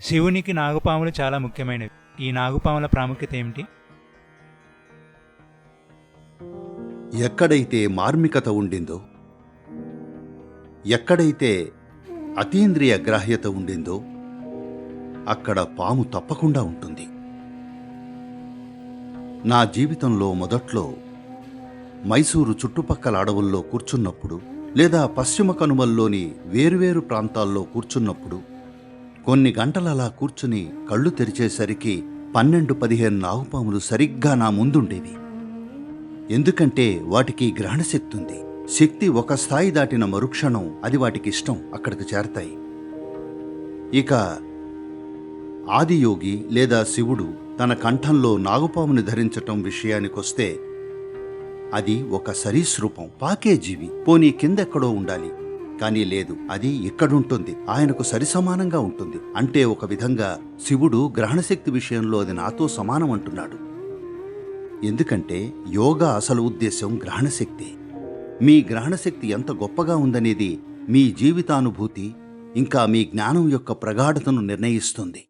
శివునికి నాగుపాములు చాలా ముఖ్యమైనవి. ఈ నాగుపాముల ప్రాముఖ్యత ఏమిటి? ఎక్కడైతే మార్మికత ఉండిందో ఎక్కడైతే అతీంద్రియ గ్రాహ్యత ఉండిందో అక్కడ పాము తప్పకుండా ఉంటుంది. నా జీవితంలో మొదట్లో మైసూరు చుట్టుపక్కల అడవుల్లో కూర్చున్నప్పుడు లేదా పశ్చిమ కనుమల్లోని వేరువేరు ప్రాంతాల్లో కూర్చున్నప్పుడు కొన్ని గంటలలా కూర్చుని కళ్ళు తెరిచేసరికి పన్నెండు పదిహేను నాగుపాములు సరిగ్గా నా ముందుండేవి. ఎందుకంటే వాటికి గ్రహణశక్తి ఉంది శక్తి ఒక స్థాయి దాటిన మరుక్షణం అది వాటికి ఇష్టం అక్కడికి చేరతాయి. ఇక ఆదియోగి లేదా శివుడు తన కంఠంలో నాగుపాముని ధరించటం విషయానికొస్తే అది ఒక సరీసృపం పాకే జీవి పోనీ కిందెక్కడో ఉండాలి. కానీ లేదు అది ఇక్కడుంటుంది. ఆయనకు సరిసమానంగా ఉంటుంది. అంటే ఒక విధంగా శివుడు గ్రహణశక్తి విషయంలో అది నాతో సమానం అంటున్నాడు ఎందుకంటే యోగా అసలు ఉద్దేశం గ్రహణశక్తి. మీ గ్రహణశక్తి ఎంత గొప్పగా ఉందనేది మీ జీవితానుభూతి ఇంకా మీ జ్ఞానం యొక్క ప్రగాఢతను నిర్ణయిస్తుంది.